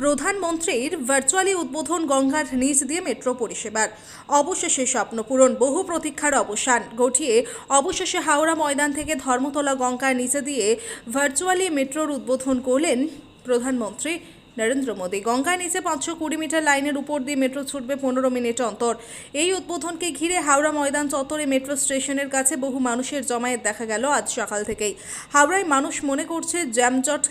প্রধানমন্ত্রীর ভার্চুয়ালি উদ্বোধন গঙ্গার নিচ দিয়ে মেট্রো পরিষেবার। অবশেষে স্বপ্নপূরণ বহু প্রতীক্ষার অবসান। ঘটিয়ে অবশেষে হাওড়া ময়দান থেকে ধর্মতলা গঙ্গার নিচে দিয়ে ভার্চুয়ালি মেট্রোর উদ্বোধন করলেন প্রধানমন্ত্রী নরেন্দ্র মোদী। গঙ্গার নিচে পাঁচশো কুড়ি মিটার লাইনের উপর দিয়ে মেট্রো ছুটবে পনেরো মিনিট অন্তর। এই উদ্বোধনকে ঘিরে হাওড়া ময়দান চত্বরে মেট্রো স্টেশনের কাছে বহু মানুষের জমায়েত দেখা গেল আজ সকাল থেকেই। হাওড়ায় মানুষ মনে করছে জ্যামজট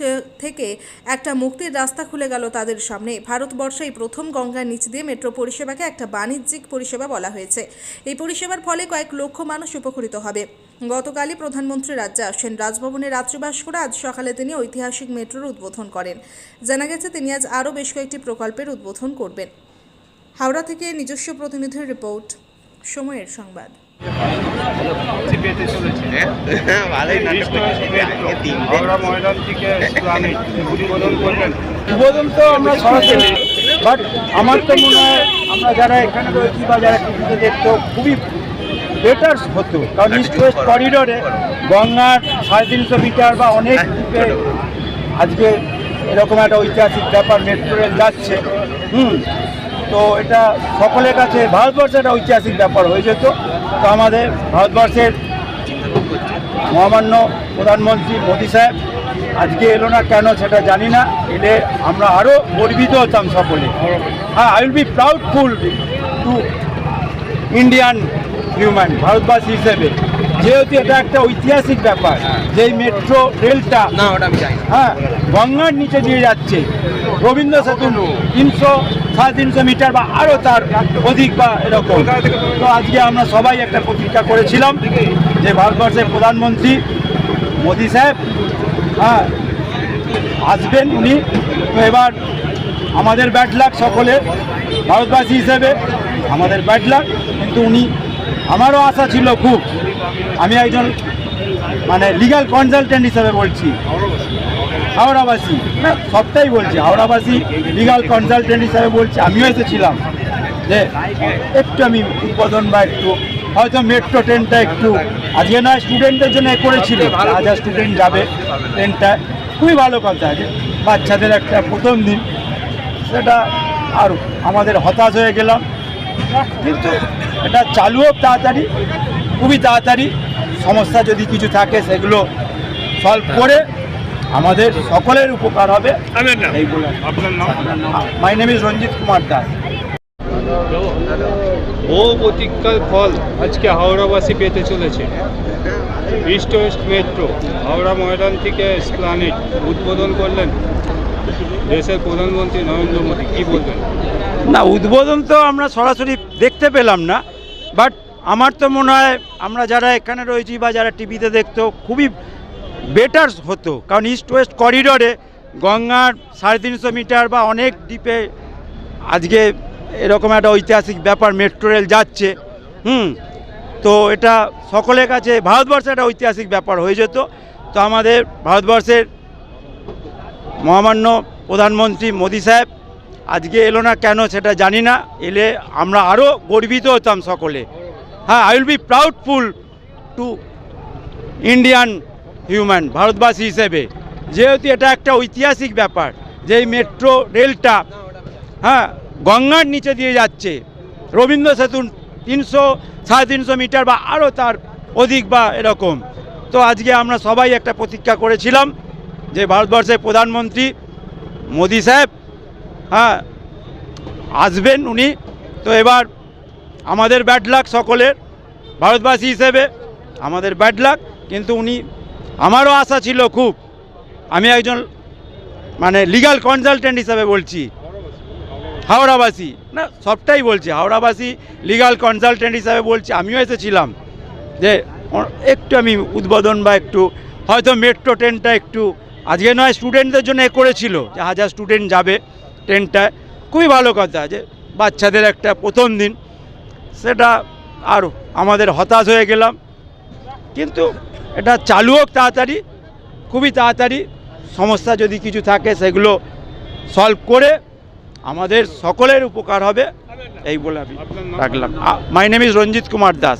থেকে একটা মুক্তির রাস্তা খুলে গেল তাদের সামনে। ভারতবর্ষে এই প্রথম গঙ্গার নিচ দিয়ে মেট্রো পরিষেবাকে একটা বাণিজ্যিক পরিষেবা বলা হয়েছে। এই পরিষেবার ফলে কয়েক লক্ষ মানুষ উপকৃত হবে। গতকালই প্রধানমন্ত্রী রাজ্যে আসেন। রাজভবনে রাত্রিবাস করে আজ সকালে তিনি ঐতিহাসিক মেট্রোর উদ্বোধন করেন। জানা গেছে তিনি আজ আরও বেশ কয়েকটি প্রকল্পের উদ্বোধন করবেন। হাওড়া থেকে নিজস্ব প্রতিনিধির রিপোর্ট সময়ের সংবাদ। উদ্বোধন উদ্বোধন তো আমরা সরাসরি বাট আমার তো মনে হয় আমরা যারা এখানে রয়েছি বা যারা টিভিতে দেখতো খুবই বেটার হতো। কারণ ইস্ট ওয়েস্ট করিডোরে গঙ্গার সাড়ে তিনশো মিটার বা অনেক আজকে এরকম একটা ঐতিহাসিক ব্যাপার মেট্রো রেল যাচ্ছে। হুম। তো এটা সকলের কাছে ভারতবর্ষের একটা ঐতিহাসিক ব্যাপার হয়ে যেত। তো আমাদের ভারতবর্ষের মহামান্য প্রধানমন্ত্রী মোদী সাহেব আজকে এলো না কেন সেটা জানি না। এলে আমরা আরও গর্বিত হতাম সকলে। হ্যাঁ I will be proudful to Indian human ভারতবাসী হিসেবে। যেহেতু এটা একটা ঐতিহাসিক ব্যাপার যে মেট্রো রেলটা না ওটা আমি জানি হ্যাঁ গঙ্গার নিচে দিয়ে যাচ্ছে। রবীন্দ্র সেতু তিনশো সাড়ে তিনশো মিটার বা আরও তার অধিক বা এরকম। তো আজকে আমরা সবাই একটা প্রতিজ্ঞা করেছিলাম যে ভারতবর্ষের প্রধানমন্ত্রী মোদী সাহেব হ্যাঁ আসবেন উনি। তো এবার আমাদের ব্যাড লাক সকলের ভারতবাসী হিসেবে আমাদের ব্যাড লাক কিন্তু উনি আমারও আশা ছিল খুব। আমি একজন মানে লিগ্যাল কনসালটেন্ট হিসেবে বলছি। হাওড়াবাসী সবটাই বলছি। হাওড়াবাসী লিগাল কনসালটেন্ট হিসাবে বলছি। আমিও এসেছিলাম যে একটু আমি উদ্বোধন বা একটু, হয়তো মেট্রো ট্রেনটা একটু, আজকে নয় স্টুডেন্টদের জন্য করেছিল। হাজার স্টুডেন্ট যাবে ট্রেনটা খুবই ভালো কথা যে বাচ্চাদের একটা প্রথম দিন। সেটা আর আমাদের হতাশ হয়ে গেলাম। কিন্তু এটা চালু হোক তাড়াতাড়ি খুবই তাড়াতাড়ি। সমস্যা যদি কিছু থাকে সেগুলো সলভ করে আমাদের সকলের উপকার হবে। My name? Is Ranjit Kumar Das বহু প্রতীক্ষার ফল আজকে হাওড়াবাসী পেতে চলেছে। East west metro Howrah Maidan থেকে স্প্লানেট উদ্বোধন করলেন দেশের প্রধানমন্ত্রী নরেন্দ্র মোদী বলবেন? না, উদ্বোধন তো আমরা সরাসরি দেখতে পেলাম না বাট আমার তো মনে হয় আমরা যারা এখানে রয়েছি বা যারা টিভিতে দেখতো, খুবই বেটার হতো। কারণ ইস্ট ওয়েস্ট করিডোরে গঙ্গার সাড়ে তিনশো মিটার বা অনেক দ্বীপে আজকে এরকম একটা ঐতিহাসিক ব্যাপার মেট্রো রেল যাচ্ছে, হুম, তো এটা সকলের কাছে, ভারতবর্ষের একটা ঐতিহাসিক ব্যাপার হয়ে যেত। তো আমাদের ভারতবর্ষের মহামান্য প্রধানমন্ত্রী মোদী সাহেব, আজকে এলো না কেন সেটা জানি না, এলে আমরা আরও গর্বিত হতাম সকলে। হ্যাঁ I will be proudful to Indian human ভারতবাসী হিসেবে। যেহেতু এটা একটা ঐতিহাসিক ব্যাপার যে এই মেট্রো রেলটা হ্যাঁ গঙ্গার নিচে দিয়ে যাচ্ছে, রবীন্দ্র সেতু তিনশো, সাড়ে তিনশো মিটার বা আরও তার অধিক বা এরকম। তো আজকে আমরা সবাই একটা প্রতীক্ষা করেছিলাম যে ভারতবর্ষের প্রধানমন্ত্রী মোদী সাহেব হ্যাঁ আসবেন উনি। তো এবার আমাদের ব্যাড লাক সকলের, ভারতবাসী হিসেবে আমাদের ব্যাড লাক কিন্তু উনি, আমারও আশা ছিল খুব, আমি একজন মানে লিগ্যাল কনসালটেন্ট হিসাবে বলছি, হাওড়াবাসী, না, সবটাই বলছি, হাওড়াবাসী লিগাল কনসালটেন্ট হিসাবে বলছি, আমিও এসেছিলাম যে একটু আমি উদ্বোধন বা একটু, হয়তো মেট্রো ট্রেনটা একটু আজকে নয় স্টুডেন্টদের জন্য এ করেছিল যে হাজার স্টুডেন্ট যাবে ট্রেনটায়। খুবই ভালো কথা যে বাচ্চাদের একটা প্রথম দিন। সেটা আর আমাদের হতাশ হয়ে গেলাম। কিন্তু এটা চালু হোক তাড়াতাড়ি খুবই তাড়াতাড়ি সমস্যা যদি কিছু থাকে সেগুলো সলভ করে আমাদের সকলের উপকার হবে এই বলে আমি রাখলাম। My name is Ranjit Kumar Das.